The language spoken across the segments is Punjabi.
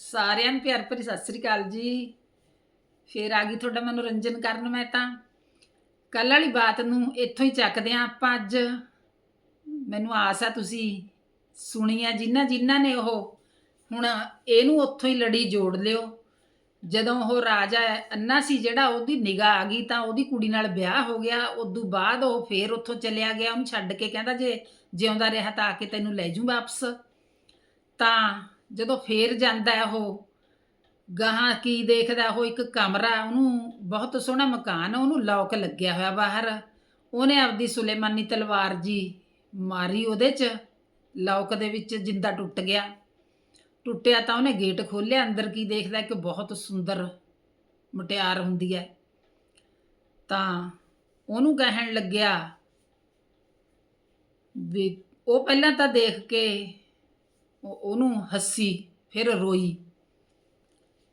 ਸਾਰਿਆਂ ਨੂੰ ਪਿਆਰ ਭਰੀ ਸਤਿ ਸ੍ਰੀ ਅਕਾਲ ਜੀ। ਫੇਰ ਆ ਗਈ ਤੁਹਾਡਾ ਮਨੋਰੰਜਨ ਕਰਨ ਮੈਂ ਤਾਂ। ਕੱਲ ਵਾਲੀ ਬਾਤ ਨੂੰ ਇੱਥੋਂ ਹੀ ਚੱਕਦੇ ਆਂ ਆਪਾਂ ਅੱਜ। ਮੈਨੂੰ ਆਸ ਆ ਤੁਸੀਂ ਸੁਣੀ ਆ ਜਿਨ੍ਹਾਂ ਜਿਨ੍ਹਾਂ ਨੇ ਉਹ ਹੁਣ ਇਹਨੂੰ ਉੱਥੋਂ ਹੀ ਲੜੀ ਜੋੜ ਲਿਓ। ਜਦੋਂ ਉਹ ਰਾਜਾ ਅੰਨਾ ਸੀ ਜਿਹੜਾ ਉਹਦੀ ਨਿਗਾਹ ਆ ਗਈ ਤਾਂ ਉਹਦੀ ਕੁੜੀ ਨਾਲ ਵਿਆਹ ਹੋ ਗਿਆ। ਉਦੋਂ ਬਾਅਦ ਉਹ ਫੇਰ ਉੱਥੋਂ ਚਲਿਆ ਗਿਆ। ਉਹਨੂੰ ਛੱਡ ਕੇ ਕਹਿੰਦਾ ਜੇ ਜਿਉਂਦਾ ਰਿਹਾ ਤਾਂ ਆ ਕੇ ਤੈਨੂੰ ਲੈ ਜੂ ਵਾਪਸ। ਤਾਂ ਜਦੋਂ ਫੇਰ ਜਾਂਦਾ ਹੈ ਉਹ, ਗਾਹਾਂ ਕੀ ਦੇਖਦਾ ਉਹ ਇੱਕ ਕਮਰਾ, ਉਹਨੂੰ ਬਹੁਤ ਸੋਹਣਾ ਮਕਾਨ, ਉਹਨੂੰ ਲੌਕ ਲੱਗਿਆ ਹੋਇਆ ਬਾਹਰ। ਉਹਨੇ ਆਪਦੀ ਸੁਲੇਮਾਨੀ ਤਲਵਾਰ ਜੀ ਮਾਰੀ ਉਹਦੇ 'ਚ ਲੌਕ ਦੇ ਵਿੱਚ ਜਿੰਦਾ ਟੁੱਟ ਗਿਆ। ਟੁੱਟਿਆ ਤਾਂ ਉਹਨੇ ਗੇਟ ਖੋਲ੍ਹਿਆ, ਅੰਦਰ ਕੀ ਦੇਖਦਾ ਕਿ ਬਹੁਤ ਸੁੰਦਰ ਮੁਟਿਆਰ ਹੁੰਦੀ ਹੈ। ਤਾਂ ਉਹਨੂੰ ਕਹਿਣ ਲੱਗਿਆ ਵੀ ਉਹ ਪਹਿਲਾਂ ਤਾਂ ਦੇਖ ਕੇ ਉਹਨੂੰ ਹੱਸੀ, ਫਿਰ ਰੋਈ।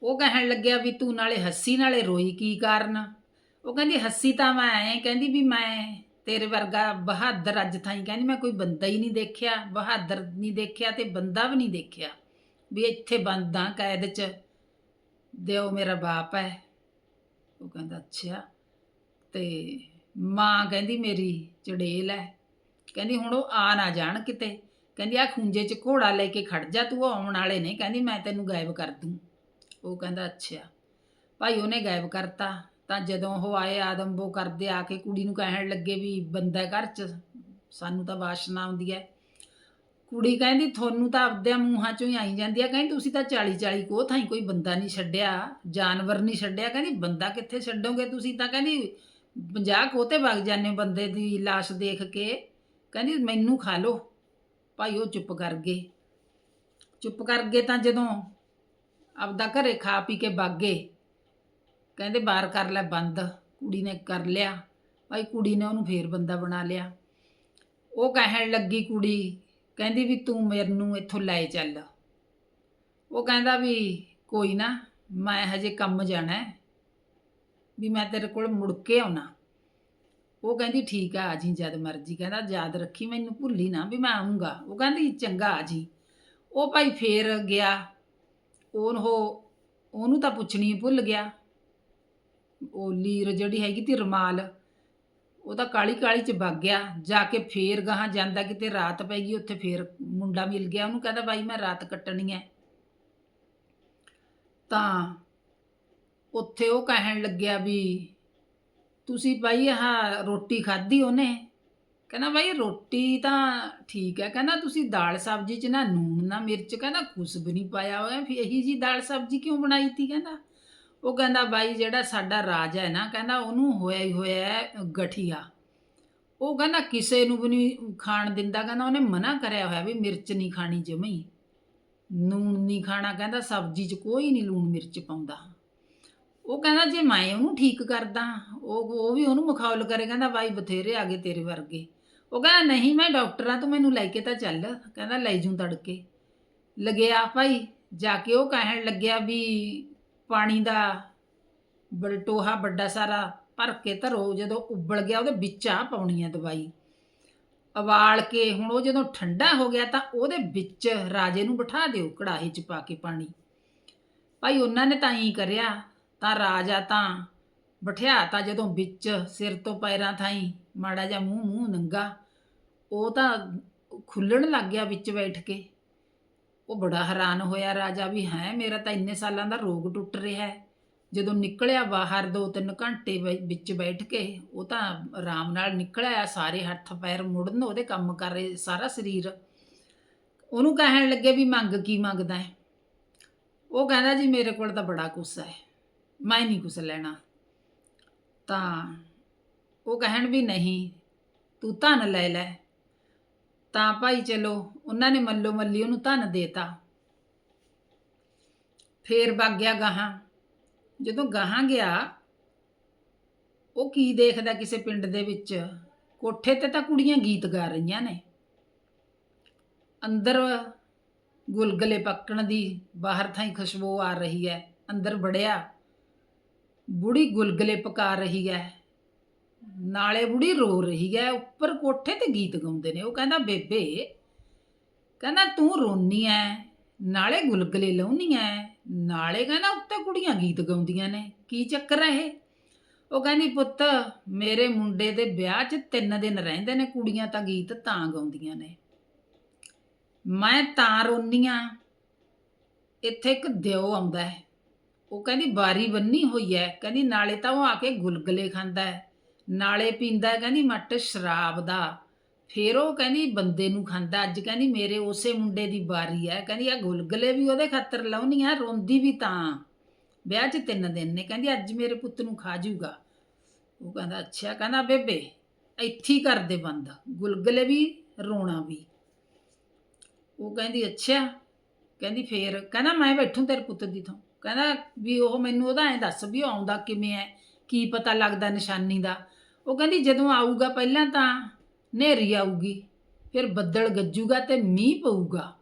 ਉਹ ਕਹਿਣ ਲੱਗਿਆ ਵੀ ਤੂੰ ਨਾਲੇ ਹੱਸੀ, ਨਾਲੇ ਰੋਈ ਕੀ ਕਾਰਨ? ਉਹ ਕਹਿੰਦੀ, ਹੱਸੀ ਤਾਂ ਮੈਂ ਐ, ਕਹਿੰਦੀ ਵੀ ਮੈਂ ਤੇਰੇ ਵਰਗਾ ਬਹਾਦਰ ਅੱਜ ਤਾਈਂ ਕਹਿੰਦੀ ਮੈਂ ਕੋਈ ਬੰਦਾ ਹੀ ਨਹੀਂ ਦੇਖਿਆ, ਬਹਾਦਰ ਨਹੀਂ ਦੇਖਿਆ ਤੇ ਬੰਦਾ ਵੀ ਨਹੀਂ ਦੇਖਿਆ। ਵੀ ਇੱਥੇ ਬੰਦਾ ਕੈਦ 'ਚ, ਦਿਓ ਮੇਰਾ ਬਾਪ ਹੈ ਉਹ ਕਹਿੰਦਾ, ਅੱਛਾ, ਤੇ ਮਾਂ ਕਹਿੰਦੀ, ਮੇਰੀ ਚੜੇਲ ਹੈ ਕਹਿੰਦੀ, ਹੁਣ ਉਹ ਆ ਨਾ ਜਾਣ ਕਿਤੇ। ਕਹਿੰਦੀ ਆ ਖੁੰਝੇ 'ਚ ਘੋੜਾ ਲੈ ਕੇ ਖੜ ਜਾ ਤੂੰ, ਉਹ ਆਉਣ ਵਾਲੇ ਨੇ। ਕਹਿੰਦੀ, ਮੈਂ ਤੈਨੂੰ ਗਾਇਬ ਕਰ ਦੂੰ। ਉਹ ਕਹਿੰਦਾ, ਅੱਛਾ, ਭਾਈ ਉਹਨੇ ਗਾਇਬ ਕਰਤਾ। ਤਾਂ ਜਦੋਂ ਉਹ ਆਏ ਆਦਮਬੋ ਕਰਦੇ ਆ ਕੇ ਕੁੜੀ ਨੂੰ ਕਹਿਣ ਲੱਗੇ ਵੀ ਬੰਦਾ ਘਰ 'ਚ, ਸਾਨੂੰ ਤਾਂ ਵਾਸ਼ਨਾ ਆਉਂਦੀ ਹੈ। ਕੁੜੀ ਕਹਿੰਦੀ, ਤੁਹਾਨੂੰ ਤਾਂ ਆਪਦਿਆਂ ਮੂੰਹਾਂ 'ਚੋਂ ਹੀ ਆਈ ਜਾਂਦੀ ਆ। ਕਹਿੰਦੀ, ਤੁਸੀਂ ਤਾਂ 40 40 ਕੋ ਥਾਈ ਕੋਈ ਬੰਦਾ ਨਹੀਂ ਛੱਡਿਆ, ਜਾਨਵਰ ਨਹੀਂ ਛੱਡਿਆ। ਕਹਿੰਦੀ, ਬੰਦਾ ਕਿੱਥੇ ਛੱਡੋਗੇ ਤੁਸੀਂ? ਤਾਂ ਕਹਿੰਦੀ 50 ਕੋ ਵਗ ਜਾਂਦੇ ਬੰਦੇ ਦੀ ਲਾਸ਼ ਦੇਖ ਕੇ। ਕਹਿੰਦੀ, ਮੈਨੂੰ ਖਾ ਲਓ। ਭਾਈ ਉਹ ਚੁੱਪ ਕਰ ਗਏ। ਚੁੱਪ ਕਰ ਗਏ ਤਾਂ ਜਦੋਂ ਆਪਦਾ ਘਰੇ ਖਾ ਪੀ ਕੇ ਬਾਗੇ ਕਹਿੰਦੇ ਬਾਹਰ ਕਰ ਲੈ ਬੰਦ, ਕੁੜੀ ਨੇ ਕਰ ਲਿਆ। ਭਾਈ ਕੁੜੀ ਨੇ ਉਹਨੂੰ ਫੇਰ ਬੰਦਾ ਬਣਾ ਲਿਆ। ਉਹ ਕਹਿਣ ਲੱਗੀ ਕੁੜੀ, ਕਹਿੰਦੀ ਵੀ ਤੂੰ ਮੈਨੂੰ ਇੱਥੋਂ ਲੈ ਚੱਲ। ਉਹ ਕਹਿੰਦਾ ਵੀ ਕੋਈ ਨਾ, ਮੈਂ ਹਜੇ ਕੰਮ ਜਾਣਾ ਵੀ ਮੈਂ ਤੇਰੇ ਕੋਲ ਮੁੜ ਕੇ ਆਉਣਾ। ਉਹ ਕਹਿੰਦੀ, ਠੀਕ ਆ ਆ ਜੀ, ਜਦ ਮਰਜ਼ੀ। ਕਹਿੰਦਾ, ਯਾਦ ਰੱਖੀ, ਮੈਨੂੰ ਭੁੱਲੀ ਨਾ ਵੀ ਮੈਂ ਆਉਂਗਾ ਉਹ ਕਹਿੰਦੀ, ਚੰਗਾ, ਆ ਜੀ। ਉਹ ਭਾਈ ਫੇਰ ਗਿਆ। ਉਹ ਉਹਨੂੰ ਤਾਂ ਪੁੱਛਣੀ ਭੁੱਲ ਗਿਆ। ਉਹ ਲੀਰ ਜਿਹੜੀ ਹੈਗੀ ਤੀ ਰਮਾਲ, ਉਹ ਤਾਂ ਕਾਲੀ ਕਾਲੀ ਚ ਵਗ ਗਿਆ। ਜਾ ਕੇ ਫੇਰ ਗਾਹਾਂ ਜਾਂਦਾ, ਕਿਤੇ ਰਾਤ ਪੈ ਗਈ, ਉੱਥੇ ਫੇਰ ਮੁੰਡਾ ਮਿਲ ਗਿਆ। ਉਹਨੂੰ ਕਹਿੰਦਾ, ਬਾਈ, ਮੈਂ ਰਾਤ ਕੱਟਣੀ ਹੈ ਤਾਂ ਉੱਥੇ ਉਹ ਕਹਿਣ ਲੱਗਿਆ ਵੀ ਤੁਸੀਂ ਭਾਈ ਆਹ ਰੋਟੀ ਖਾਧੀ ਉਹਨੇ? ਕਹਿੰਦਾ ਬਾਈ ਰੋਟੀ ਤਾਂ ਠੀਕ ਹੈ। ਕਹਿੰਦਾ ਤੁਸੀਂ ਦਾਲ ਸਬਜ਼ੀ 'ਚ ਨਾ ਨੂਣ, ਨਾ ਮਿਰਚ, ਕਹਿੰਦਾ ਕੁਛ ਵੀ ਨਹੀਂ ਪਾਇਆ ਹੋਇਆ। ਫਿਰ ਇਹੀ ਜੀ ਦਾਲ ਸਬਜ਼ੀ ਕਿਉਂ ਬਣਾਈ ਤੀ ਕਹਿੰਦਾ? ਉਹ ਕਹਿੰਦਾ ਬਾਈ ਜਿਹੜਾ ਸਾਡਾ ਰਾਜ ਹੈ ਨਾ, ਕਹਿੰਦਾ ਉਹਨੂੰ ਹੋਇਆ ਹੀ ਹੋਇਆ ਗਠੀਆ। ਉਹ ਕਹਿੰਦਾ ਕਿਸੇ ਨੂੰ ਵੀ ਨਹੀਂ ਖਾਣ ਦਿੰਦਾ। ਕਹਿੰਦਾ ਉਹਨੇ ਮਨਾ ਕਰਿਆ ਹੋਇਆ ਵੀ ਮਿਰਚ ਨਹੀਂ ਖਾਣੀ ਜਮਈ ਨੂਣ ਨਹੀਂ ਖਾਣਾ ਕਹਿੰਦਾ, ਸਬਜ਼ੀ 'ਚ ਕੋਈ ਨਹੀਂ ਲੂਣ ਮਿਰਚ ਪਾਉਂਦਾ। ਉਹ ਕਹਿੰਦਾ ਜੇ ਮੈਂ ਉਹਨੂੰ ਠੀਕ ਕਰਦਾ, ਉਹ ਉਹ ਵੀ ਉਹਨੂੰ ਮੁਖੌਲ ਕਰੇ, ਕਹਿੰਦਾ ਬਾਈ ਬਥੇਰੇ ਆ ਗਏ ਤੇਰੇ ਵਰਗੇ। ਉਹ ਕਹਿੰਦਾ, ਨਹੀਂ, ਮੈਂ ਡਾਕਟਰ ਆ ਤੂੰ ਮੈਨੂੰ ਲੈ ਕੇ ਤਾਂ ਚੱਲ। ਕਹਿੰਦਾ, ਲੈ ਜੂੰ ਤੜਕੇ। ਲਗਿਆ, ਭਾਈ, ਜਾ ਕੇ ਉਹ ਕਹਿਣ ਲੱਗਿਆ ਵੀ ਪਾਣੀ ਦਾ ਬੜਾ ਟੋਹਾ ਵੱਡਾ ਸਾਰਾ ਭਰ ਕੇ ਧਰੋ, ਜਦੋਂ ਉਬਲ ਗਿਆ, ਉਹਦੇ ਵਿੱਚ ਆ ਪਾਉਣੀ ਆ ਦਵਾਈ। ਉਬਾਲ ਕੇ ਹੁਣ ਉਹ ਜਦੋਂ ਠੰਡਾ ਹੋ ਗਿਆ, ਤਾਂ ਉਹਦੇ ਵਿੱਚ ਰਾਜੇ ਨੂੰ ਬਿਠਾ ਦਿਓ ਕੜਾਹੀ 'ਚ ਪਾ ਕੇ ਪਾਣੀ। ਭਾਈ, ਉਹਨਾਂ ਨੇ ਤਾਂ ਹੀ ਕਰਿਆ ਤਾਂ ਰਾਜਾ ਤਾਂ। ਬਠਿਆ ਤਾਂ ਜਦੋਂ ਵਿੱਚ ਸਿਰ ਤੋਂ ਪੈਰਾਂ ਥਾਈ। ਮਾੜਾ ਜਿਹਾ ਮੂੰਹ ਮੂੰਹ ਨੰਗਾ। ਉਹ ਤਾਂ ਖੁੱਲਣ ਲੱਗ ਗਿਆ ਵਿੱਚ ਬੈਠ ਕੇ। ਉਹ ਬੜਾ ਹੈਰਾਨ ਹੋਇਆ ਰਾਜਾ ਵੀ ਹੈ, ਮੇਰਾ ਤਾਂ ਇੰਨੇ ਸਾਲਾਂ ਦਾ ਰੋਗ ਟੁੱਟ ਰਿਹਾ ਹੈ। ਜਦੋਂ ਨਿਕਲਿਆ ਬਾਹਰ 2-3 ਘੰਟੇ ਵਿ- ਵਿੱਚ ਬੈਠ ਕੇ, ਉਹ ਤਾਂ ਆਰਾਮ ਨਾਲ ਨਿਕਲਿਆ, ਸਾਰੇ ਹੱਥ ਪੈਰ ਮੁੜਨ, ਉਹਦੇ ਕੰਮ ਕਰ ਰਹੇ, ਸਾਰਾ ਸਰੀਰ। ਉਹਨੂੰ ਕਹਿਣ ਲੱਗੇ ਵੀ ਮੰਗ ਕੀ ਮੰਗਦਾ ਹੈ? ਉਹ ਕਹਿੰਦਾ ਜੀ, ਮੇਰੇ ਕੋਲ ਤਾਂ ਬੜਾ ਕੁਛ ਹੈ। ਮੈਂ ਨਹੀਂ ਕੁਛ ਲੈਣਾ। ਤਾਂ ਉਹ ਕਹਿਣ ਵੀ ਨਹੀਂ, ਤੂੰ ਧਨ ਲੈ ਲੈ। ਤਾਂ ਭਾਈ ਚਲੋ, ਉਹਨਾਂ ਨੇ ਮੱਲੋ ਮੱਲੀ ਉਹਨੂੰ ਧਨ ਦੇਤਾ। ਫੇਰ ਵਗ ਗਿਆ ਗਾਹਾਂ। ਜਦੋਂ ਗਾਹਾਂ ਗਿਆ, ਉਹ ਕੀ ਦੇਖਦਾ ਕਿਸੇ ਪਿੰਡ ਦੇ ਵਿੱਚ? ਕੋਠੇ ਤੇ ਤਾਂ ਕੁੜੀਆਂ ਗੀਤ ਗਾ ਰਹੀਆਂ ਨੇ। ਅੰਦਰ ਗੁਲਗਲੇ ਪੱਕਣ ਦੀ ਬਾਹਰ ਥਾਈ ਖੁਸ਼ਬੂ ਆ ਰਹੀ ਹੈ। ਅੰਦਰ ਵੜਿਆ। ਬੁੜੀ ਗੁਲਗਲੇ ਪਕਾ ਰਹੀ ਹੈ। ਨਾਲੇ ਬੁੜੀ ਰੋ ਰਹੀ ਹੈ। ਉੱਪਰ ਕੋਠੇ ਤੇ ਗੀਤ ਗਾਉਂਦੇ ਨੇ। ਉਹ ਕਹਿੰਦਾ ਬੇਬੇ ਕਹਿੰਦਾ ਤੂੰ ਰੋਨੀ ਐ ਨਾਲੇ ਗੁਲਗਲੇ ਲਾਉਣੀਆਂ ਐ, ਨਾਲੇ ਕਹਿੰਦਾ ਉੱਤੇ ਕੁੜੀਆਂ ਗੀਤ ਗਾਉਂਦੀਆਂ ਨੇ। ਕੀ ਚੱਕਰ ਹੈ ਇਹ? ਉਹ ਕਹਿੰਦੀ ਪੁੱਤ ਮੇਰੇ ਮੁੰਡੇ ਦੇ ਵਿਆਹ 'ਚ ਤਿੰਨ ਦਿਨ ਰਹਿੰਦੇ ਨੇ ਕੁੜੀਆਂ ਤਾਂ ਗੀਤ ਤਾਂ ਗਾਉਂਦੀਆਂ ਨੇ। ਮੈਂ ਤਾਂ ਰੋਨੀਆਂ ਇੱਥੇ ਇੱਕ ਦਿਓ ਆਉਂਦਾ ਹੈ। ਉਹ ਕਹਿੰਦੀ ਬਾਰੀ ਬੰਨੀ ਹੋਈ ਹੈ ਕਹਿੰਦੀ ਨਾਲੇ ਤਾਂ ਉਹ ਆ ਕੇ ਗੁਲਗਲੇ ਖਾਂਦਾ ਹੈ ਨਾਲੇ ਪੀਂਦਾ ਹੈ ਕਹਿੰਦੀ ਮੱਟ ਸ਼ਰਾਬ ਦਾ। ਫਿਰ ਉਹ ਕਹਿੰਦੀ ਬੰਦੇ ਨੂੰ ਖਾਂਦਾ। ਅੱਜ ਕਹਿੰਦੀ ਮੇਰੇ ਉਸੇ ਮੁੰਡੇ ਦੀ ਵਾਰੀ ਹੈ ਕਹਿੰਦੀ ਆ ਗੁਲਗਲੇ ਵੀ ਉਹਦੇ ਖਾਤਰ ਲਾਉਣੀ ਆ, ਰੋਂਦੀ ਵੀ ਤਾਂ। ਵਿਆਹ 'ਚ ਤਿੰਨ ਦਿਨ ਨੇ। ਕਹਿੰਦੀ ਅੱਜ ਮੇਰੇ ਪੁੱਤ ਨੂੰ ਖਾ ਜੂਗਾ। ਉਹ ਕਹਿੰਦਾ, ਅੱਛਾ। ਕਹਿੰਦਾ, ਬੇਬੇ, ਇੱਥੇ ਹੀ ਕਰ ਦੇ ਬੰਦ ਗੁਲਗਲੇ ਵੀ, ਰੋਣਾ ਵੀ। ਉਹ ਕਹਿੰਦੀ, ਅੱਛਾ। ਕਹਿੰਦੀ ਫੇਰ, ਕਹਿੰਦਾ ਮੈਂ ਬੈਠੂ ਤੇਰੇ ਪੁੱਤ ਦੀ ਥਾਂ। ਕਹਿੰਦਾ ਵੀ ਉਹ ਮੈਨੂੰ ਉਹਦਾ ਐਂ ਦੱਸ ਵੀ ਉਹ ਆਉਂਦਾ ਕਿਵੇਂ ਐ, ਕੀ ਪਤਾ ਲੱਗਦਾ ਨਿਸ਼ਾਨੀ ਦਾ। ਉਹ ਕਹਿੰਦੀ ਜਦੋਂ ਆਊਗਾ ਪਹਿਲਾਂ ਤਾਂ ਹਨੇਰੀ ਆਊਗੀ, ਫਿਰ ਬੱਦਲ ਗੱਜੂਗਾ ਤੇ ਮੀਂਹ ਪਊਗਾ।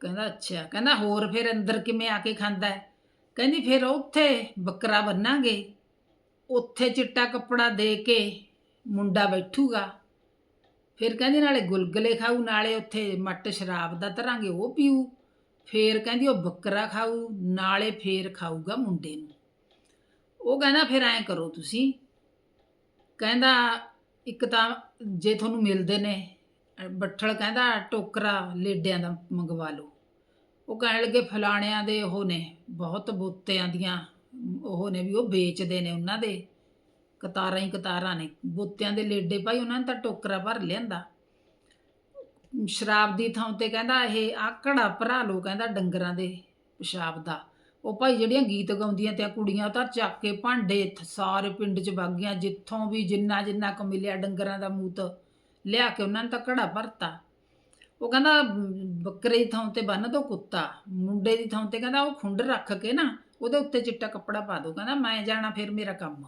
ਕਹਿੰਦਾ ਅੱਛਾ, ਕਹਿੰਦਾ ਹੋਰ ਫਿਰ ਅੰਦਰ ਕਿਵੇਂ ਆ ਕੇ ਖਾਂਦਾ ਹੈ ਕਹਿੰਦੀ ਫਿਰ ਉੱਥੇ ਬੱਕਰਾ ਬੰਨਾਂਗੇ, ਉੱਥੇ ਚਿੱਟਾ ਕੱਪੜਾ ਦੇ ਕੇ ਮੁੰਡਾ ਬੈਠੂਗਾ। ਫਿਰ ਕਹਿੰਦੀ ਨਾਲੇ ਗੁਲਗਲੇ ਖਾਊ, ਨਾਲੇ ਉੱਥੇ ਮੱਟ ਸ਼ਰਾਬ ਦਾ ਧਰਾਂਗੇ, ਉਹ ਪੀਊ। ਫੇਰ ਕਹਿੰਦੀ ਉਹ ਬੱਕਰਾ ਖਾਊ, ਨਾਲੇ ਫੇਰ ਖਾਊਗਾ ਮੁੰਡੇ ਨੂੰ। ਉਹ ਕਹਿੰਦਾ, ਫਿਰ ਐਂ ਕਰੋ ਤੁਸੀਂ। ਕਹਿੰਦਾ, ਇੱਕ ਤਾਂ ਜੇ ਤੁਹਾਨੂੰ ਮਿਲਦੇ ਨੇ, ਬੱਠਲ ਕਹਿੰਦਾ, ਟੋਕਰਾ ਲੇਡਿਆਂ ਦਾ ਮੰਗਵਾ ਲਓ। ਉਹ ਕਹਿਣ ਲੱਗੇ, ਫਲਾਣਿਆਂ ਦੇ ਉਹ ਨੇ, ਬਹੁਤ ਬੋਤਿਆਂ ਦੀਆਂ, ਉਹ ਨੇ ਵੀ ਉਹ ਵੇਚਦੇ ਨੇ ਉਹਨਾਂ ਦੇ। ਕਤਾਰਾਂ ਹੀ ਕਤਾਰਾਂ ਨੇ। ਬੋਤਿਆਂ ਦੇ ਲੇਡੇ ਭਾਈ, ਉਹਨਾਂ ਨੇ ਤਾਂ ਟੋਕਰਾ ਭਰ ਲਿਆਂਦਾ। ਸ਼ਰਾਬ ਦੀ ਥਾਂ ਤੇ ਕਹਿੰਦਾ ਇਹ ਆਕੜਾ ਭਰਾ ਲੋ ਕਹਿੰਦਾ ਡੰਗਰਾਂ ਦੇ ਪਿਸ਼ਾਬ ਦਾ। ਉਹ ਭਾਈ ਜਿਹੜੀਆਂ ਗੀਤ ਗਾਉਂਦੀਆਂ ਤੇ ਕੁੜੀਆਂ ਤਾਂ ਚੱਕ ਕੇ ਭਾਂਡੇ ਥ- ਸਾਰੇ ਪਿੰਡ 'ਚ ਵਗ ਜਿੱਥੋਂ ਵੀ ਜਿੰਨਾ ਜਿੰਨਾ ਕੁ ਮਿਲਿਆ ਡੰਗਰਾਂ ਦਾ ਮੂਤ ਲਿਆ ਕੇ ਉਹਨਾਂ ਨੇ ਤਾਂ ਘੜਾ ਭਰਤਾ। ਉਹ ਕਹਿੰਦਾ ਮ, ਬੱਕਰੇ ਦੀ ਥਾਂ ਤੇ ਬੰਨ ਦੋ ਕੁੱਤਾ ਮੁੰਡੇ ਦੀ ਥਾਂ ਤੇ ਕਹਿੰਦਾ ਉਹ ਖੁੰਡ ਰੱਖ ਕੇ ਨਾ ਉਹਦੇ ਉੱਤੇ ਚਿੱਟਾ ਕੱਪੜਾ ਪਾ ਦੋ ਕਹਿੰਦਾ ਮੈਂ ਜਾਣਾ ਫਿਰ ਮੇਰਾ ਕੰਮ।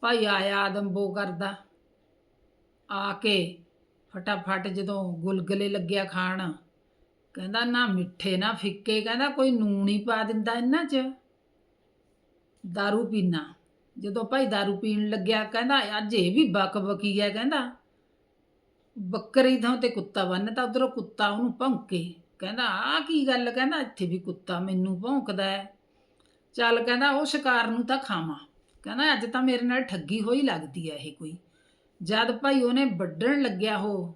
ਭਾਈ ਆਇਆ ਆਦਮਬੋ ਕਰਦਾ ਆ ਕੇ ਫਟਾਫਟ ਜਦੋਂ ਗੁਲਗਲੇ ਲੱਗਿਆ ਖਾਣ ਕਹਿੰਦਾ ਨਾ ਮਿੱਠੇ ਨਾ ਫਿੱਕੇ ਕਹਿੰਦਾ ਕੋਈ ਨੂਣ ਹੀ ਪਾ ਦਿੰਦਾ ਇਹਨਾਂ 'ਚ दारू ਪੀਣਾ ਜਦੋਂ ਭਾਈ दारू ਪੀਣ ਲੱਗਿਆ ਕਹਿੰਦਾ ਅੱਜ ਇਹ ਵੀ ਬਕ ਬਕੀ ਹੈ ਕਹਿੰਦਾ ਬੱਕਰੀ ਥਾਂ ਤੇ ਕੁੱਤਾ ਬੰਨਤਾ ਉਧਰੋਂ ਕੁੱਤਾ ਉਹਨੂੰ ਭੌਂਕੇ ਕਹਿੰਦਾ ਆ ਕੀ ਗੱਲ ਕਹਿੰਦਾ ਇੱਥੇ ਵੀ ਕੁੱਤਾ ਮੈਨੂੰ ਭੌਂਕਦਾ ਹੈ ਚੱਲ ਕਹਿੰਦਾ ਉਹ ਸ਼ਿਕਾਰ ਨੂੰ ਤਾਂ ਖਾਵਾਂ ਕਹਿੰਦਾ ਅੱਜ ਤਾਂ ਮੇਰੇ ਨਾਲ ਠੱਗੀ ਹੋਈ ਲੱਗਦੀ ਹੈ ਇਹ ਕੋਈ ਜਦ ਭਾਈ ਉਹਨੇ ਵੱਢਣ ਲੱਗਿਆ ਉਹ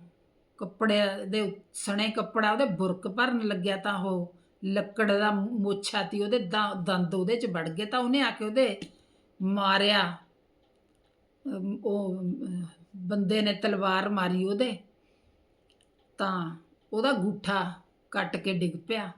ਕੱਪੜੇ ਦੇ ਸਣੇ ਕੱਪੜਾ ਉਹਦੇ ਬੁਰਕ ਭਰਨ ਲੱਗਿਆ ਤਾਂ ਉਹ ਲੱਕੜ ਦਾ ਮੋਛਾ ਤੀ ਉਹਦੇ ਦੰਦ ਉਹਦੇ ਚ ਵੜ ਗਏ ਤਾਂ ਉਹਨੇ ਆ ਕੇ ਉਹਦੇ ਮਾਰਿਆ। ਉਹ ਬੰਦੇ ਨੇ ਤਲਵਾਰ ਮਾਰੀ ਉਹਦੇ ਤਾਂ ਉਹਦਾ ਗੂਠਾ ਕੱਟ ਕੇ ਡਿੱਗ ਪਿਆ।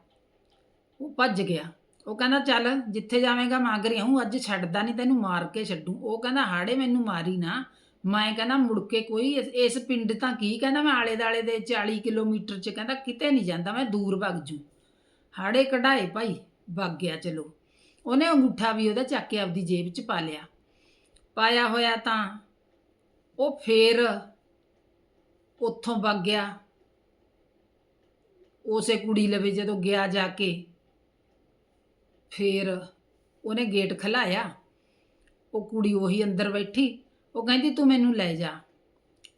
ਉਹ ਭੱਜ ਗਿਆ। ਉਹ ਕਹਿੰਦਾ, ਚੱਲ ਜਿੱਥੇ ਜਾਵੇਂਗਾ ਮੰਗ ਰਹੀ ਹੂੰ ਅੱਜ ਛੱਡਦਾ ਨਹੀਂ ਤੈਨੂੰ ਮਾਰ ਕੇ ਛੱਡੂ। ਉਹ ਕਹਿੰਦਾ, ਹਾੜੇ ਮੈਨੂੰ ਮਾਰੀ ਨਾ। ਮੈਂ ਕਹਿੰਦਾ ਮੁੜ ਕੇ ਕੋਈ ਇਸ- ਇਸ ਪਿੰਡ ਤਾਂ ਕੀ ਕਹਿੰਦਾ ਮੈਂ ਆਲੇ ਦਾਲੇ ਦੇ 40 ਕਿਲੋਮੀਟਰ ਚ ਕਹਿੰਦਾ ਕਿਤੇ ਨਹੀਂ ਜਾਂਦਾ, ਮੈਂ ਦੂਰ ਭੱਜ ਜੂ। ਹਾੜੇ ਕਢਾਏ ਭਾਈ ਭੱਗ ਗਿਆ ਚਲੋ। ਉਹਨੇ ਅੰਗੂਠਾ ਵੀ ਉਹਦਾ ਚੱਕ ਕੇ ਆਪਦੀ ਜੇਬ 'ਚ ਪਾ ਲਿਆ। ਪਾਇਆ ਹੋਇਆ ਤਾਂ ਉਹ ਫੇਰ ਉੱਥੋਂ ਵਗ ਗਿਆ। ਉਸੇ ਕੁੜੀ ਲਵੇ ਜਦੋਂ ਗਿਆ ਜਾ ਕੇ, ਫੇਰ ਉਹਨੇ ਗੇਟ ਖਲਾਇਆ। ਉਹ ਕੁੜੀ ਉਹੀ ਅੰਦਰ ਬੈਠੀ। ਉਹ ਕਹਿੰਦੀ, ਤੂੰ ਮੈਨੂੰ ਲੈ ਜਾ।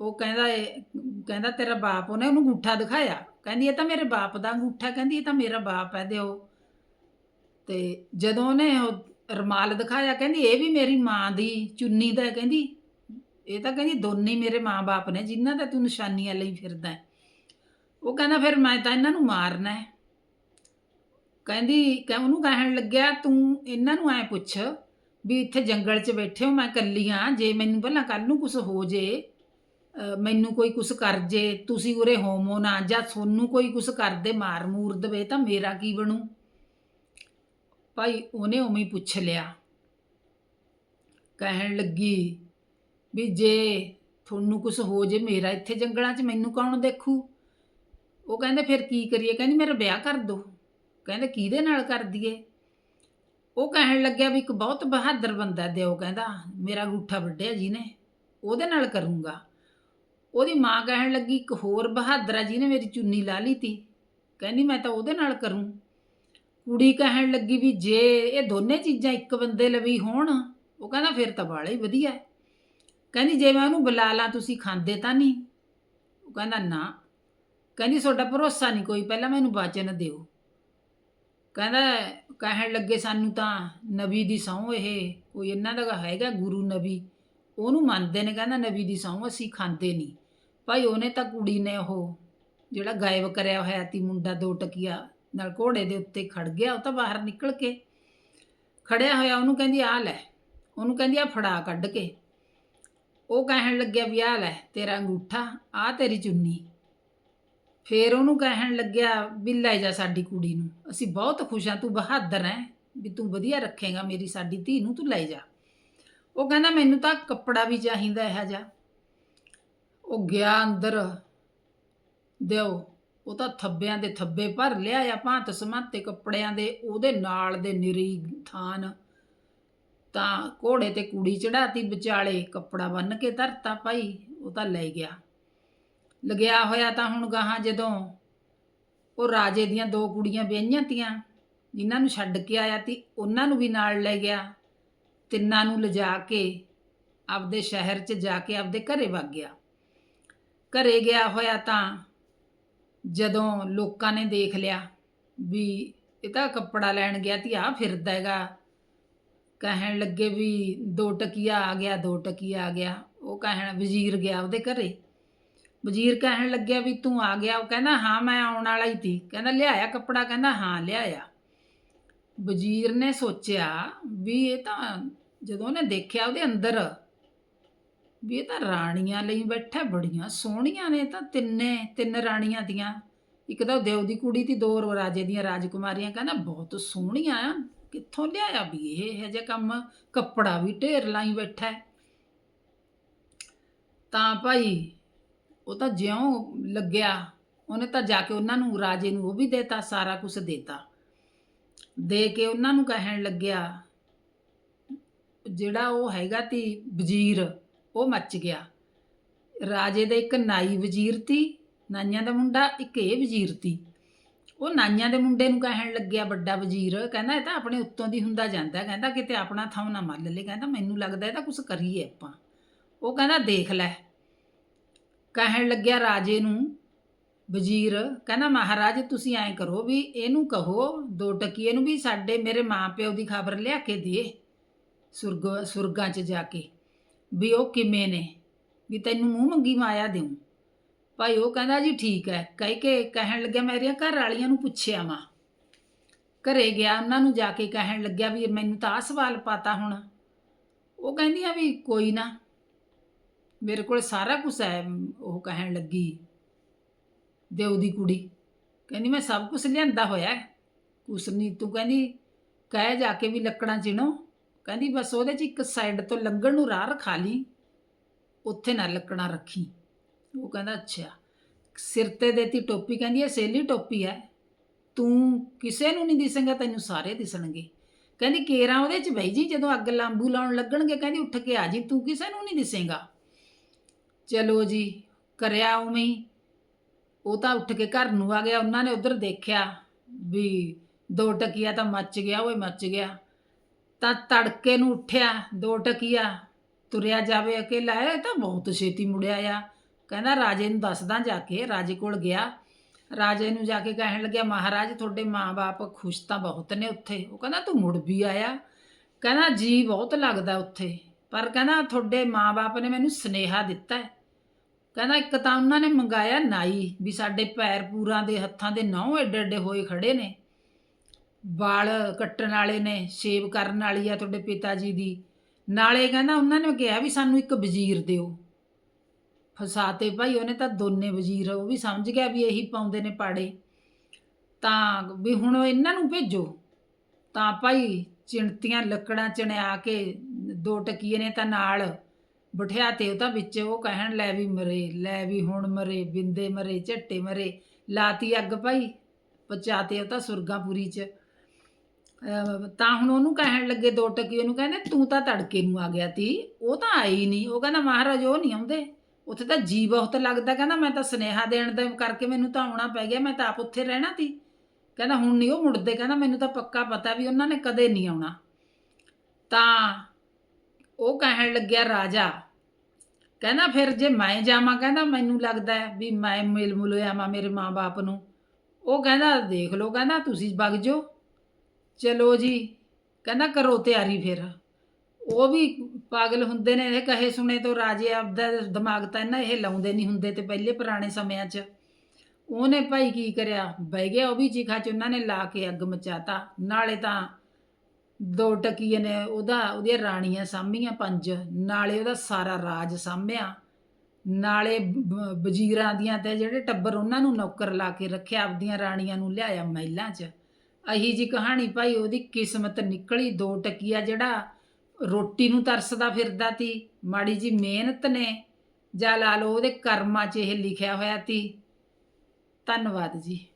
ਉਹ ਕਹਿੰਦਾ, ਇਹ ਕਹਿੰਦਾ, ਤੇਰਾ ਬਾਪ ਉਹਨੇ ਉਹਨੂੰ ਅੰਗੂਠਾ ਦਿਖਾਇਆ। ਕਹਿੰਦੀ, ਇਹ ਤਾਂ ਮੇਰੇ ਬਾਪ ਦਾ ਅੰਗੂਠਾ, ਕਹਿੰਦੀ, ਇਹ ਤਾਂ ਮੇਰਾ ਬਾਪ ਹੈ, ਦਿਓ। ਤੇ ਜਦੋਂ ਉਹਨੇ ਉਹ ਰਮਾਲ ਦਿਖਾਇਆ, ਕਹਿੰਦੀ, ਇਹ ਵੀ ਮੇਰੀ ਮਾਂ ਦੀ ਚੁੰਨੀ ਦਾ ਹੈ। ਕਹਿੰਦੀ, ਇਹ ਤਾਂ ਕਹਿੰਦੀ ਦੋਨੇ ਮੇਰੇ ਮਾਂ-ਬਾਪ ਨੇ, ਜਿਨ੍ਹਾਂ ਦਾ ਤੂੰ ਨਿਸ਼ਾਨੀਆਂ ਲਈ ਫਿਰਦਾ ਹੈ। ਉਹ ਕਹਿੰਦਾ, ਫਿਰ ਮੈਂ ਤਾਂ ਇਹਨਾਂ ਨੂੰ ਮਾਰਨਾ ਹੈ। ਕਹਿੰਦੀ, ਕਹਿ ਉਹਨੂੰ ਕਹਿਣ ਲੱਗਿਆ, ਤੂੰ ਇਹਨਾਂ ਨੂੰ ਐ ਪੁੱਛ ਵੀ ਇੱਥੇ ਜੰਗਲ 'ਚ ਬੈਠੇ ਹੋ ਮੈਂ ਇਕੱਲੀ ਹਾਂ ਜੇ ਮੈਨੂੰ ਭਲਾ ਕੱਲ ਨੂੰ ਕੁਝ ਹੋ ਜੇ ਅ, ਮੈਨੂੰ ਕੋਈ ਕੁਝ ਕਰ ਜੇ ਤੁਸੀਂ ਉਰੇ ਹੋਮੋ ਨਾ ਜਾਂ ਤੁਹਾਨੂੰ ਕੋਈ ਕੁਝ ਕਰਦੇ ਮਾਰ ਮੂਰ ਦੇਵੇ ਤਾਂ ਮੇਰਾ ਕੀ ਬਣੂ? ਭਾਈ ਉਹਨੇ ਉਵੇਂ ਹੀ ਪੁੱਛ ਲਿਆ। ਕਹਿਣ ਲੱਗੀ ਵੀ ਜੇ ਤੁਹਾਨੂੰ ਕੁਝ ਹੋ ਜੇ ਮੇਰਾ ਇੱਥੇ ਜੰਗਲਾਂ 'ਚ ਮੈਨੂੰ ਕੌਣ ਦੇਖੂ? ਉਹ ਕਹਿੰਦੇ ਫਿਰ ਕੀ ਕਰੀਏ? ਕਹਿੰਦੀ ਮੇਰਾ ਵਿਆਹ ਕਰ ਦੋ। ਕਹਿੰਦੇ ਕਿਹਦੇ ਨਾਲ ਕਰ ਦਈਏ? ਉਹ ਕਹਿਣ ਲੱਗਿਆ ਵੀ ਇੱਕ ਬਹੁਤ ਬਹਾਦਰ ਬੰਦਾ ਦਿਓ ਕਹਿੰਦਾ, ਮੇਰਾ ਅੰਗੂਠਾ ਵੱਢਿਆ ਜੀ ਨੇ ਉਹਦੇ ਨਾਲ ਕਰੂੰਗਾ। ਉਹਦੀ ਮਾਂ ਕਹਿਣ ਲੱਗੀ, ਇੱਕ ਹੋਰ ਬਹਾਦਰ ਆ ਜਿਹਨੇ ਮੇਰੀ ਚੁੰਨੀ ਲਾ ਲਈ ਤੀ। ਕਹਿੰਦੀ, ਮੈਂ ਤਾਂ ਉਹਦੇ ਨਾਲ ਕਰੂੰ। ਕੁੜੀ ਕਹਿਣ ਲੱਗੀ ਵੀ ਜੇ ਇਹ ਦੋਨੇ ਚੀਜ਼ਾਂ ਇੱਕ ਬੰਦੇ ਲਵੀ ਹੋਣ, ਉਹ ਕਹਿੰਦਾ, ਫਿਰ ਤਾਂ ਬਾਲਾ ਹੀ ਵਧੀਆ ਕਹਿੰਦੀ, ਜੇ ਮੈਂ ਉਹਨੂੰ ਬੁਲਾ ਲਾਂ, ਤੁਸੀਂ ਖਾਂਦੇ ਤਾਂ ਨਹੀਂ। ਉਹ ਕਹਿੰਦਾ, ਨਾ। ਕਹਿੰਦੀ, ਤੁਹਾਡਾ ਭਰੋਸਾ ਨਹੀਂ ਕੋਈ, ਪਹਿਲਾਂ ਮੈਨੂੰ ਵਾਚਨ ਦਿਓ। ਕਹਿੰਦਾ, ਕਹਿਣ ਲੱਗੇ ਸਾਨੂੰ ਤਾਂ ਨਬੀ ਦੀ ਸਹੁੰ ਇਹ, ਕੋਈ ਇਹਨਾਂ ਦਾ ਹੈਗਾ ਗੁਰੂ ਨਬੀ? ਉਹਨੂੰ ਮੰਨਦੇ ਨੇ, ਕਹਿੰਦਾ ਨਬੀ ਦੀ ਸਹੁੰ ਅਸੀਂ ਖਾਂਦੇ ਨਹੀਂ। ਭਾਈ ਉਹਨੇ ਤਾਂ ਕੁੜੀ ਨੇ ਉਹ ਜਿਹੜਾ ਗਾਇਬ ਕਰਿਆ ਹੋਇਆ ਤੀ ਮੁੰਡਾ ਦੋ ਟਕੀਆ ਨਾਲ ਘੋੜੇ ਦੇ ਉੱਤੇ ਖੜ ਗਿਆ, ਉਹ ਤਾਂ ਬਾਹਰ ਨਿਕਲ ਕੇ ਖੜਿਆ ਹੋਇਆ, ਉਹਨੂੰ ਕਹਿੰਦੀ ਆ ਲੈ। ਉਹਨੂੰ ਕਹਿੰਦੀ ਆ ਫੜਾ ਕੱਢ ਕੇ। ਉਹ ਕਹਿਣ ਲੱਗਿਆ ਵੀ ਆ ਲੈ, ਤੇਰਾ ਅੰਗੂਠਾ ਆ ਤੇਰੀ ਚੁੰਨੀ। ਫੇਰ ਉਹਨੂੰ ਕਹਿਣ ਲੱਗਿਆ ਵੀ ਲੈ ਜਾ ਸਾਡੀ ਕੁੜੀ ਨੂੰ। ਅਸੀਂ ਬਹੁਤ ਖੁਸ਼ ਹਾਂ, ਤੂੰ ਬਹਾਦਰ ਹੈ, ਵੀ ਤੂੰ ਵਧੀਆ ਰੱਖੇਗਾ ਮੇਰੀ ਸਾਡੀ ਧੀ ਨੂੰ, ਤੂੰ ਲੈ ਜਾ। ਉਹ ਕਹਿੰਦਾ, ਮੈਨੂੰ ਤਾਂ ਕੱਪੜਾ ਵੀ ਚਾਹੀਦਾ ਇਹੋ ਜਿਹਾ। ਉਹ ਗਿਆ ਅੰਦਰ, ਦਿਓ, ਉਹ ਤਾਂ ਥੱਬਿਆਂ ਦੇ ਥੱਬੇ ਭਰ ਲਿਆ ਆ, ਭਾਂਤ ਸਮਾਤੇ ਕੱਪੜਿਆਂ ਦੇ, ਉਹਦੇ ਨਾਲ ਦੇ ਨਿਰੀ ਥਾਨ। ਤਾਂ ਘੋੜੇ ਤੇ ਕੁੜੀ ਚੜਾਤੀ ਵਿਚਾਲੇ, ਕੱਪੜਾ ਬੰਨ ਕੇ ਧਰਤਾ ਭਾਈ, ਉਹ ਤਾਂ ਲੈ ਗਿਆ। ਲਗਿਆ ਹੋਇਆ ਤਾਂ ਹੁਣ ਗਾਹਾਂ ਜਦੋਂ ਉਹ ਰਾਜੇ ਦੀਆਂ ਦੋ ਕੁੜੀਆਂ ਵਿਆਹੀਆਂ ਤੀਆਂ, ਜਿਨ੍ਹਾਂ ਨੂੰ ਛੱਡ ਕੇ ਆਇਆ ਤੀ, ਉਹਨਾਂ ਨੂੰ ਵੀ ਨਾਲ ਲੈ ਗਿਆ, ਤਿੰਨਾਂ ਨੂੰ ਲਿਜਾ ਕੇ ਆਪਦੇ ਸ਼ਹਿਰ 'ਚ ਜਾ ਕੇ ਆਪਦੇ ਘਰੇ ਵਗ ਗਿਆ। ਘਰੇ ਗਿਆ ਹੋਇਆ ਤਾਂ ਜਦੋਂ ਲੋਕਾਂ ਨੇ ਦੇਖ ਲਿਆ ਵੀ ਇਹ ਤਾਂ ਕੱਪੜਾ ਲੈਣ ਗਿਆ ਤੀ ਆ ਫਿਰਦਾ ਹੈਗਾ। ਕਹਿਣ ਲੱਗੇ ਵੀ ਦੋ ਟਕੀਆ ਆ ਗਿਆ, ਦੋ ਟਕੀਆ ਆ ਗਿਆ। ਉਹ ਕਹਿਣ, ਵਜ਼ੀਰ ਗਿਆ ਉਹਦੇ ਘਰੇ। ਵਜ਼ੀਰ ਕਹਿਣ ਲੱਗਿਆ ਵੀ ਤੂੰ ਆ ਗਿਆ, ਉਹ ਕਹਿੰਦਾ, ਹਾਂ, ਮੈਂ ਆਉਣ ਵਾਲਾ ਹੀ ਸੀ। ਕਹਿੰਦਾ, ਲਿਆਇਆ ਕੱਪੜਾ? ਕਹਿੰਦਾ, ਹਾਂ, ਲਿਆਇਆ। ਵਜ਼ੀਰ ਨੇ ਸੋਚਿਆ ਵੀ ਇਹ ਤਾਂ ਜਦੋਂ ਉਹਨੇ ਦੇਖਿਆ ਉਹਦੇ ਅੰਦਰ ਵੀ ਇਹ ਤਾਂ ਰਾਣੀਆਂ ਲਈ ਬੈਠਾ, ਬੜੀਆਂ ਸੋਹਣੀਆਂ ਨੇ ਤਾਂ ਤਿੰਨੇ, ਤਿੰਨ ਰਾਣੀਆਂ ਦੀਆਂ। ਇੱਕ ਤਾਂ ਦੇਵ ਦੀ ਕੁੜੀ ਤੇ, ਦੋ ਰਾਜੇ ਦੀਆਂ ਰਾਜਕੁਮਾਰੀਆਂ, ਕਹਿੰਦਾ, ਬਹੁਤ ਸੋਹਣੀਆਂ ਆ, ਕਿੱਥੋਂ ਲਿਆਇਆ ਵੀ ਇਹ ਇਹੋ ਜਿਹਾ ਕੰਮ? ਕੱਪੜਾ ਵੀ ਢੇਰ ਲਾਈ ਬੈਠਾ ਤਾਂ ਭਾਈ ਉਹ ਤਾਂ ਜਿਉਂ ਲੱਗਿਆ, ਉਹਨੇ ਤਾਂ ਜਾ ਕੇ ਉਹਨਾਂ ਨੂੰ ਰਾਜੇ ਨੂੰ ਉਹ ਵੀ ਦੇਤਾ, ਸਾਰਾ ਕੁਝ ਦੇਤਾ। ਦੇ ਕੇ ਉਹਨਾਂ ਨੂੰ ਕਹਿਣ ਲੱਗਿਆ, ਜਿਹੜਾ ਉਹ ਹੈਗਾ ਤੀ ਵਜ਼ੀਰ, ਉਹ ਮੱਚ ਗਿਆ। ਰਾਜੇ ਦਾ ਇੱਕ ਨਾਈ ਵਜ਼ੀਰ ਤੀ, ਨਾਈਆਂ ਦਾ ਮੁੰਡਾ ਇੱਕ ਇਹ ਵਜ਼ੀਰ ਤੀ। ਉਹ ਨਾਈਆਂ ਦੇ ਮੁੰਡੇ ਨੂੰ ਕਹਿਣ ਲੱਗਿਆ, ਵੱਡਾ ਵਜ਼ੀਰ, ਕਹਿੰਦਾ ਇਹ ਤਾਂ ਆਪਣੇ ਉੱਤੋਂ ਦੀ ਹੁੰਦਾ ਜਾਂਦਾ, ਕਹਿੰਦਾ ਕਿਤੇ ਆਪਣਾ ਥਾਂ ਨਾ ਮੱਲ ਲੈ, ਕਹਿੰਦਾ ਮੈਨੂੰ ਲੱਗਦਾ ਇਹ ਤਾਂ ਕੁਝ ਕਰੀਏ ਆਪਾਂ। ਉਹ ਕਹਿੰਦਾ ਦੇਖ ਲੈ ਕਹਿਣ ਲੱਗਿਆ ਰਾਜੇ ਨੂੰ, ਵਜ਼ੀਰ, ਕਹਿੰਦਾ, ਮਹਾਰਾਜ, ਤੁਸੀਂ ਐਂ ਕਰੋ ਵੀ ਇਹਨੂੰ ਕਹੋ, ਦੋ ਟਕੀਏ ਨੂੰ ਵੀ ਸਾਡੇ ਮੇਰੇ ਮਾਪਿਓ ਦੀ ਖਬਰ ਲਿਆ ਕੇ ਦੇ ਸੁਰਗ, ਸੁਰਗਾਂ 'ਚ ਜਾ ਕੇ, ਵੀ ਉਹ ਕਿਵੇਂ ਨੇ, ਵੀ ਤੈਨੂੰ ਮੂੰਹ ਮੰਗੀ ਮਾਇਆ ਦੇਉ ਭਾਈ ਉਹ ਕਹਿੰਦਾ, ਜੀ ਠੀਕ ਹੈ। ਕਹਿ ਕੇ ਕਹਿਣ ਲੱਗਿਆ ਮੇਰੀਆਂ ਘਰ ਵਾਲੀਆਂ ਨੂੰ ਪੁੱਛਿਆ ਵਾਂ। ਘਰੇ ਗਿਆ, ਉਹਨਾਂ ਨੂੰ ਜਾ ਕੇ ਕਹਿਣ ਲੱਗਿਆ ਵੀ ਮੈਨੂੰ ਤਾਂ ਆਹ ਸਵਾਲ ਪਤਾ ਹੁਣ। ਉਹ ਕਹਿੰਦੀਆਂ ਵੀ, ਕੋਈ ਨਾ ਮੇਰੇ ਕੋਲ ਸਾਰਾ ਕੁਝ ਹੈ ਉਹ ਕਹਿਣ ਲੱਗੀ ਦੇਉ ਦੀ ਕੁੜੀ। ਕਹਿੰਦੀ, ਮੈਂ ਸਭ ਕੁਝ ਲਿਆਂਦਾ ਹੋਇਆ ਕੁਛ ਨਹੀਂ, ਤੂੰ ਕਹਿੰਦੀ, ਕਹਿ ਜਾ ਕੇ ਵੀ ਲੱਕੜਾਂ ਚਿਣੋ। ਕਹਿੰਦੀ, ਬਸ ਉਹਦੇ 'ਚ ਇੱਕ ਸਾਈਡ ਤੋਂ ਲੰਘਣ ਨੂੰ ਰਾਹ ਰਖਾ ਲਈ। ਉੱਥੇ ਨਾ ਲੱਕੜਾਂ ਰੱਖੀ। ਉਹ ਕਹਿੰਦਾ, ਅੱਛਾ। ਸਿਰ ਤੇ ਦੇਤੀ ਟੋਪੀ, ਕਹਿੰਦੀ, ਇਹ ਸੇਲੀ ਟੋਪੀ ਹੈ। ਤੂੰ ਕਿਸੇ ਨੂੰ ਨਹੀਂ ਦਿਸੇਗਾ, ਤੈਨੂੰ ਸਾਰੇ ਦਿਸਣਗੇ। ਕਹਿੰਦੀ, ਕੇਰਾਂ ਉਹਦੇ 'ਚ ਬਈ ਜੀ, ਜਦੋਂ ਅੱਗ ਲਾਂਬੂ ਲਾਉਣ ਲੱਗਣਗੇ। ਕਹਿੰਦੀ, ਉੱਠ ਕੇ ਆ ਜੀ, ਤੂੰ ਕਿਸੇ ਨੂੰ ਨਹੀਂ ਦਿਸੇਗਾ। ਚਲੋ ਜੀ, ਕਰਿਆ ਉਵੇਂ ਹੀ। ਉਹ ਤਾਂ ਉੱਠ ਕੇ ਘਰ ਨੂੰ ਆ ਗਿਆ, ਉਹਨਾਂ ਨੇ ਉਧਰ ਦੇਖਿਆ ਵੀ ਦੋ ਟਕੀਆ ਤਾਂ ਮੱਚ ਗਿਆ ਓਏ ਮੱਚ ਗਿਆ। ਤਾਂ ਤੜਕੇ ਨੂੰ ਉੱਠਿਆ, ਦੋ ਟਕੀਆ, ਤੁਰਿਆ ਜਾਵੇ ਅਕੇਲਾ। ਇਹ ਤਾਂ ਬਹੁਤ ਛੇਤੀ ਮੁੜਿਆ ਆ। ਕਹਿੰਦਾ ਰਾਜੇ ਨੂੰ ਦੱਸਦਾ ਜਾ ਕੇ, ਰਾਜੇ ਕੋਲ ਗਿਆ। ਰਾਜੇ ਨੂੰ ਜਾ ਕੇ ਕਹਿਣ ਲੱਗਿਆ, ਮਹਾਰਾਜ, ਤੁਹਾਡੇ ਮਾਂ-ਬਾਪ ਖੁਸ਼ ਤਾਂ ਬਹੁਤ ਨੇ ਉੱਥੇ। ਉਹ ਕਹਿੰਦਾ, ਤੂੰ ਮੁੜ ਵੀ ਆਇਆ। ਕਹਿੰਦਾ, ਜੀ ਬਹੁਤ ਲੱਗਦਾ ਉੱਥੇ। ਪਰ ਕਹਿੰਦਾ, ਤੁਹਾਡੇ ਮਾਂ-ਬਾਪ ਨੇ ਮੈਨੂੰ ਸਨੇਹਾ ਦਿੱਤਾ ਹੈ। ਕਹਿੰਦਾ ਇੱਕ ਤਾਂ ਉਹਨਾਂ ਨੇ ਮੰਗਾਇਆ ਨਾਈ ਵੀ ਸਾਡੇ ਪੈਰ ਪੂਰਾਂ ਦੇ ਹੱਥਾਂ ਦੇ ਨਹੁੰ ਐਡੇ ਐਡੇ ਹੋਏ ਖੜੇ ਨੇ। ਵਾਲ ਕੱਟਣ ਵਾਲੇ ਨੇ ਸ਼ੇਵ ਕਰਨ ਵਾਲੀ ਆ ਤੁਹਾਡੇ ਪਿਤਾ ਜੀ ਦੀ। ਨਾਲੇ ਕਹਿੰਦਾ ਉਹਨਾਂ ਨੇ ਕਿਹਾ ਵੀ ਸਾਨੂੰ ਇੱਕ ਵਜ਼ੀਰ ਦਿਓ। ਫਸਾਤੇ ਭਾਈ, ਉਹਨੇ ਤਾਂ ਦੋਨੇ ਵਜ਼ੀਰ, ਉਹ ਵੀ ਸਮਝ ਗਿਆ ਵੀ ਇਹੀ ਪਾਉਂਦੇ ਨੇ ਪਾੜੇ। ਤਾਂ ਵੀ ਹੁਣ ਇਹਨਾਂ ਨੂੰ ਭੇਜੋ। ਤਾਂ ਭਾਈ, ਚਿਣਤੀਆਂ ਲੱਕੜਾਂ ਚਣਿਆ ਕੇ ਦੋ ਟਕੀਏ ਨੇ ਤਾਂ ਨਾਲ। ਬਿਠਿਆ ਤੇ ਉਹ ਤਾਂ ਵਿੱਚ ਉਹ ਕਹਿਣ, ਲੈ ਵੀ ਮਰੇ, ਲੈ ਵੀ ਹੁਣ ਮਰੇ, ਬਿੰਦੇ ਮਰੇ, ਝੱਟੇ ਮਰੇ। ਲਾਤੀ ਅੱਗ ਭਾਈ ਪਚਾਤੇ ਉਹ ਤਾਂ ਸੁਰਗਾਪੁਰੀ ਚ। ਤਾਂ ਹੁਣ ਉਹਨੂੰ ਕਹਿਣ ਲੱਗੇ ਦੋ ਟੱਕੀ, ਉਹਨੂੰ ਕਹਿੰਦੇ, ਤੂੰ ਤਾਂ ਤੜਕੇ ਨੂੰ ਆ ਗਿਆ ਤੀ, ਉਹ ਤਾਂ ਆਈ ਨਹੀਂ। ਉਹ ਕਹਿੰਦਾ, ਮਹਾਰਾਜ, ਉਹ ਨਹੀਂ ਆਉਂਦੇ। ਉੱਥੇ ਤਾਂ ਜੀ ਬਹੁਤ ਲੱਗਦਾ। ਕਹਿੰਦਾ, ਮੈਂ ਤਾਂ ਸਨੇਹਾ ਦੇਣ ਦੇ ਕਰਕੇ ਮੈਨੂੰ ਤਾਂ ਆਉਣਾ ਪੈ ਗਿਆ, ਮੈਂ ਤਾਂ ਆਪ ਉੱਥੇ ਰਹਿਣਾ ਤੀ। ਕਹਿੰਦਾ, ਹੁਣ ਨਹੀਂ ਉਹ ਮੁੜਦੇ। ਕਹਿੰਦਾ, ਮੈਨੂੰ ਤਾਂ ਪੱਕਾ ਪਤਾ ਵੀ ਉਹਨਾਂ ਨੇ ਕਦੇ ਨਹੀਂ ਆਉਣਾ। ਤਾਂ ਉਹ ਕਹਿਣ ਲੱਗਿਆ, ਰਾਜਾ ਕਹਿੰਦਾ ਫਿਰ ਜੇ ਮੈਂ ਜਾਵਾਂ, ਕਹਿੰਦਾ ਮੈਨੂੰ ਲੱਗਦਾ ਹੈ ਵੀ ਮੈਂ ਮਿਲ ਮੁਲ ਆਵਾਂ ਮੇਰੇ ਮਾਂ-ਬਾਪ ਨੂੰ। ਉਹ ਕਹਿੰਦਾ ਦੇਖ ਲਓ, ਕਹਿੰਦਾ ਤੁਸੀਂ ਵਗ ਜਾਓ। ਚਲੋ ਜੀ, ਕਹਿੰਦਾ ਕਰੋ ਤਿਆਰੀ ਫਿਰ। ਉਹ ਵੀ ਪਾਗਲ ਹੁੰਦੇ ਨੇ, ਇਹ ਕਹੇ ਸੁਣੇ ਤੋਂ ਰਾਜੇ ਆਪਦਾ ਦਿਮਾਗ ਤਾਂ ਇਹਨਾਂ ਇਹ ਲਾਉਂਦੇ ਨਹੀਂ ਹੁੰਦੇ ਤੇ ਪਹਿਲੇ ਪੁਰਾਣੇ ਸਮਿਆਂ 'ਚ। ਉਹਨੇ ਭਾਈ ਕੀ ਕਰਿਆ? ਬਹਿ ਗਿਆ ਉਹ ਵੀ ਚੀਖਾ ਚ, ਉਹਨਾਂ ਨੇ ਲਾ ਕੇ ਅੱਗ ਮਚਾਤਾ। ਨਾਲੇ ਤਾਂ ਦੋ ਟਕੀਏ ਨੇ, ਉਹਦਾ, ਉਹਦੀਆਂ ਰਾਣੀਆਂ ਸਾਂਭੀਆਂ ਪੰਜ, ਨਾਲੇ ਉਹਦਾ ਸਾਰਾ ਰਾਜ ਸਾਂਭਿਆ। ਨਾਲੇ ਵਜ਼ੀਰਾਂ ਦੀਆਂ ਤੇ ਜਿਹੜੇ ਟੱਬਰ ਉਹਨਾਂ ਨੂੰ ਨੌਕਰ ਲਾ ਕੇ ਰੱਖਿਆ ਆਪਦੀਆਂ ਰਾਣੀਆਂ ਨੂੰ ਲਿਆਇਆ ਮਹਿਲਾਂ 'ਚ। ਅਹੀ ਜੀ ਕਹਾਣੀ ਭਾਈ, ਉਹਦੀ ਕਿਸਮਤ ਨਿਕਲੀ, ਦੋ ਟਕੀਆ ਜਿਹੜਾ ਰੋਟੀ ਨੂੰ ਤਰਸਦਾ ਫਿਰਦਾ ਤੀ, ਮਾੜੀ ਜੀ ਮਿਹਨਤ ਨੇ, ਜਾਂ ਲਾ ਲਓ ਉਹਦੇ ਕਰਮਾਂ 'ਚ ਇਹ ਲਿਖਿਆ ਹੋਇਆ ਤੀ। ਧੰਨਵਾਦ ਜੀ।